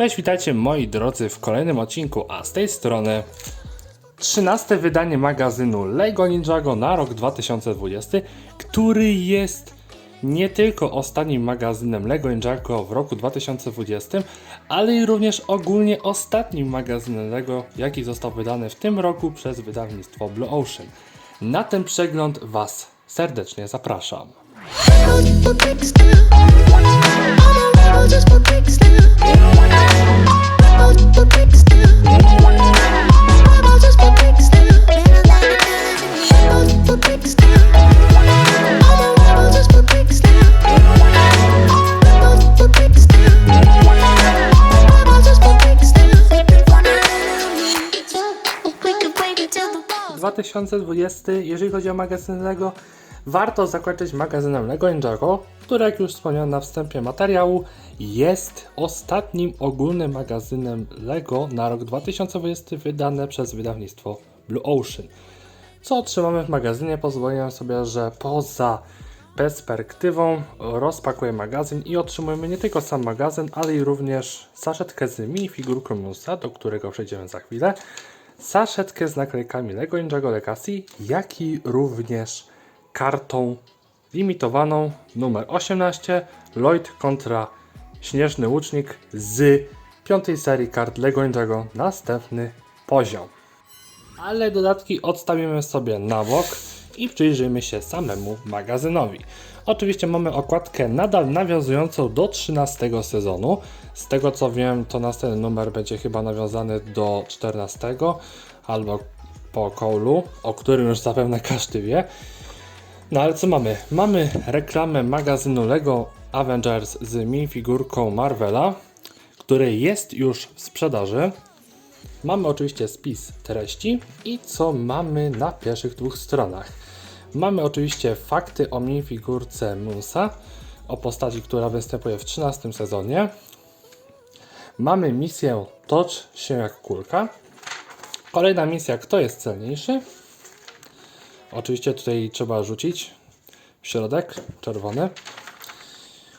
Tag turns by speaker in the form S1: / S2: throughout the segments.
S1: Cześć, witajcie moi drodzy w kolejnym odcinku, a z tej strony 13 wydanie magazynu LEGO Ninjago na rok 2020, który jest nie tylko ostatnim magazynem LEGO Ninjago w roku 2020, ale i również ogólnie ostatnim magazynem LEGO, jaki został wydany w tym roku przez wydawnictwo Blue Ocean. Na ten przegląd Was serdecznie zapraszam. 2020, jeżeli chodzi o magazyn LEGO, warto zakończyć magazynem LEGO Ninjago, który jak już wspomniałem na wstępie materiału, jest ostatnim ogólnym magazynem LEGO na rok 2020 wydane przez wydawnictwo Blue Ocean. Co otrzymamy w magazynie? Pozwoliłem sobie, że poza perspektywą rozpakuję magazyn i otrzymujemy nie tylko sam magazyn, ale i również saszetkę z minifigurką Musa, do którego przejdziemy za chwilę, saszetkę z naklejkami Lego Ninjago Legacy, jak i również kartą limitowaną numer 18 Lloyd kontra Śnieżny Łucznik z piątej serii kart Lego Ninjago następny poziom. Ale dodatki odstawimy sobie na bok i przyjrzyjmy się samemu magazynowi. Oczywiście mamy okładkę nadal nawiązującą do 13 sezonu. Z tego co wiem, to następny numer będzie chyba nawiązany do 14 albo po Koulu, o którym już zapewne każdy wie. No ale co mamy? Mamy reklamę magazynu LEGO Avengers z minifigurką Marvela, który jest już w sprzedaży. Mamy oczywiście spis treści i co mamy na pierwszych dwóch stronach. Mamy oczywiście fakty o minifigurce Munsa, o postaci, która występuje w 13 sezonie. Mamy misję Tocz się jak kulka. Kolejna misja Kto jest celniejszy? Oczywiście tutaj trzeba rzucić w środek, czerwony.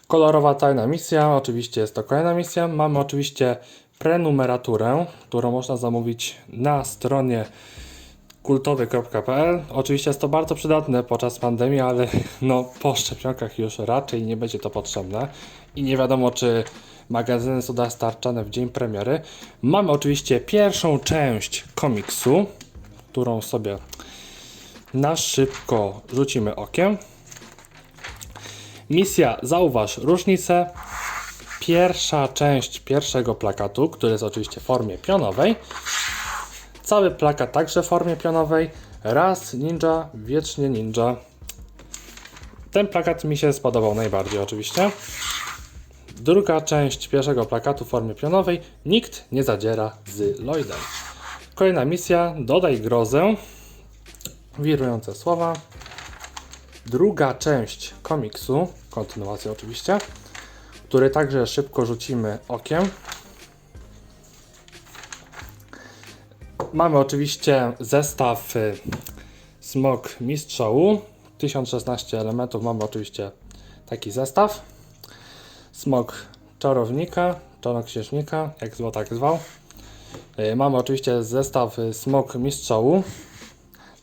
S1: Kolorowa tajna misja, oczywiście jest to kolejna misja. Mamy oczywiście prenumeraturę, którą można zamówić na stronie kultowy.pl. Oczywiście jest to bardzo przydatne podczas pandemii, ale no po szczepionkach już raczej nie będzie to potrzebne i nie wiadomo czy magazyny są dostarczane w dzień premiery. Mamy oczywiście pierwszą część komiksu, którą sobie na szybko rzucimy okiem. Misja Zauważ różnicę. Pierwsza część pierwszego plakatu, który jest oczywiście w formie pionowej. Cały plakat także w formie pionowej. Raz ninja, wiecznie ninja. Ten plakat mi się spodobał najbardziej oczywiście. Druga część pierwszego plakatu w formie pionowej. Nikt nie zadziera z Lloydem. Kolejna misja. Dodaj grozę. Wirujące słowa. Druga część komiksu, kontynuacja oczywiście, który także szybko rzucimy okiem. Mamy oczywiście zestaw y, Smok Mistrza U. 1016 elementów mamy oczywiście taki zestaw. Smok Czarownika, Czarnoksiężnika, jak zwał tak zwał. Y, Mamy oczywiście zestaw y, Smok Mistrza U.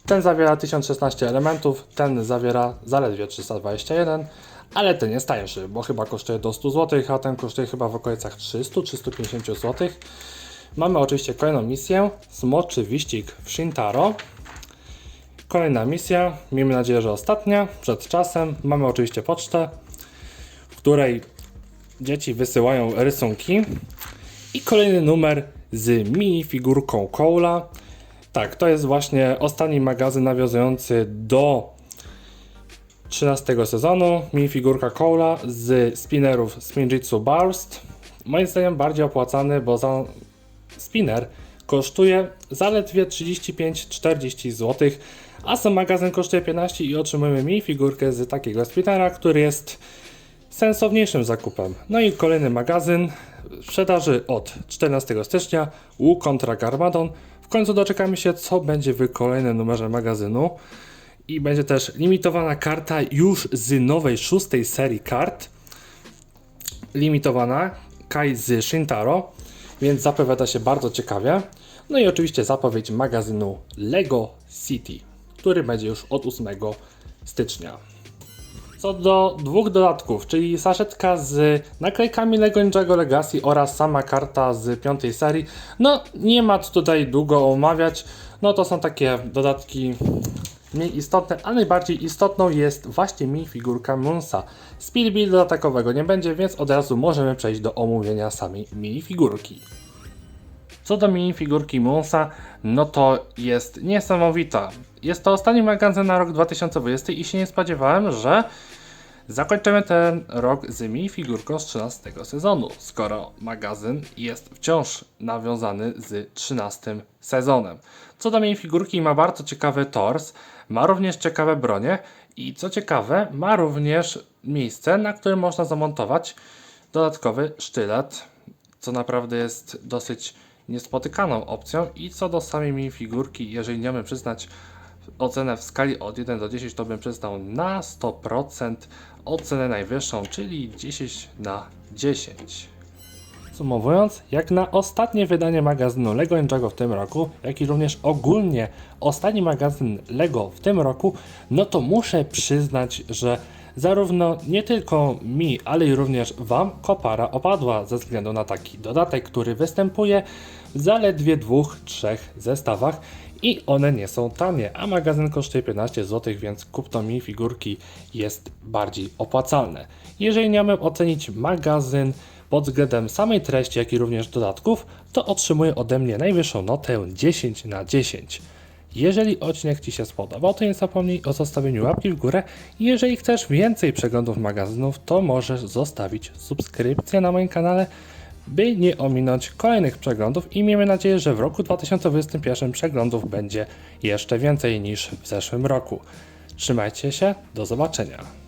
S1: Ten zawiera 1016 elementów, ten zawiera zaledwie 321, ale ten jest tańszy, bo chyba kosztuje do 100 zł, a ten kosztuje chyba w okolicach 300-350 zł. Mamy oczywiście kolejną misję, Smoczy Wyścig w Shintaro. Kolejna misja, miejmy nadzieję, że ostatnia, przed czasem. Mamy oczywiście pocztę, w której dzieci wysyłają rysunki. I kolejny numer z minifigurką Cola. Tak, to jest właśnie ostatni magazyn nawiązujący do 13 sezonu. Minifigurka Cola z spinnerów Spinjitzu Burst. Moim zdaniem bardziej opłacany, bo za spinner kosztuje zaledwie 35-40 zł, a sam magazyn kosztuje 15 i otrzymujemy minifigurkę z takiego spinnera, który jest sensowniejszym zakupem. No i kolejny magazyn w sprzedaży od 14 stycznia Wu kontra Garmadon. W końcu doczekamy się, co będzie w kolejnym numerze magazynu. I będzie też limitowana karta już z nowej szóstej serii kart. Limitowana Kai z Shintaro. Więc zapowiada się bardzo ciekawie. No i oczywiście zapowiedź magazynu Lego City, który będzie już od 8 stycznia. Co do dwóch dodatków, czyli saszetka z naklejkami Lego Ninjago Legacy oraz sama karta z piątej serii, no nie ma tutaj długo omawiać, no to są takie dodatki mniej istotne, a najbardziej istotną jest właśnie minifigurka Munsa. Speedbuild dodatkowego nie będzie, więc od razu możemy przejść do omówienia samej minifigurki. Co do minifigurki Munsa, no to jest niesamowita. Jest to ostatni magazyn na rok 2020 i się nie spodziewałem, że zakończymy ten rok z minifigurką z 13 sezonu, skoro magazyn jest wciąż nawiązany z 13 sezonem. Co do minifigurki, ma bardzo ciekawy tors, ma również ciekawe bronie i co ciekawe, ma również miejsce, na którym można zamontować dodatkowy sztylet, co naprawdę jest dosyć niespotykaną opcją. I co do samej minifigurki, jeżeli miałbym przyznać ocenę w skali od 1 do 10, to bym przyznał na 100% ocenę najwyższą, czyli 10 na 10. Podsumowując, jak na ostatnie wydanie magazynu LEGO Ninjago w tym roku, jak i również ogólnie ostatni magazyn LEGO w tym roku, no to muszę przyznać, że zarówno nie tylko mi, ale i również Wam kopara opadła ze względu na taki dodatek, który występuje w zaledwie dwóch, trzech zestawach i one nie są tanie, a magazyn kosztuje 15 zł, więc kupno minifigurki jest bardziej opłacalne. Jeżeli miałbym ocenić magazyn pod względem samej treści, jak i również dodatków, to otrzymuje ode mnie najwyższą notę 10 na 10. Jeżeli odcinek Ci się spodobał, to nie zapomnij o zostawieniu łapki w górę. Jeżeli chcesz więcej przeglądów magazynów, to możesz zostawić subskrypcję na moim kanale, by nie ominąć kolejnych przeglądów i miejmy nadzieję, że w roku 2021 przeglądów będzie jeszcze więcej niż w zeszłym roku. Trzymajcie się, do zobaczenia.